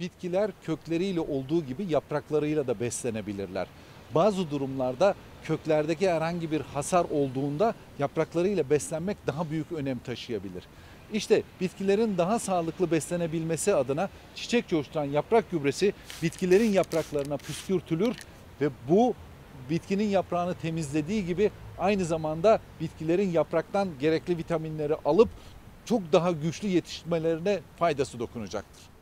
Bitkiler kökleriyle olduğu gibi yapraklarıyla da beslenebilirler. Bazı durumlarda köklerdeki herhangi bir hasar olduğunda yapraklarıyla beslenmek daha büyük önem taşıyabilir. İşte bitkilerin daha sağlıklı beslenebilmesi adına çiçek coşturan yaprak gübresi bitkilerin yapraklarına püskürtülür ve bu bitkinin yaprağını temizlediği gibi aynı zamanda bitkilerin yapraktan gerekli vitaminleri alıp çok daha güçlü yetişmelerine faydası dokunacaktır.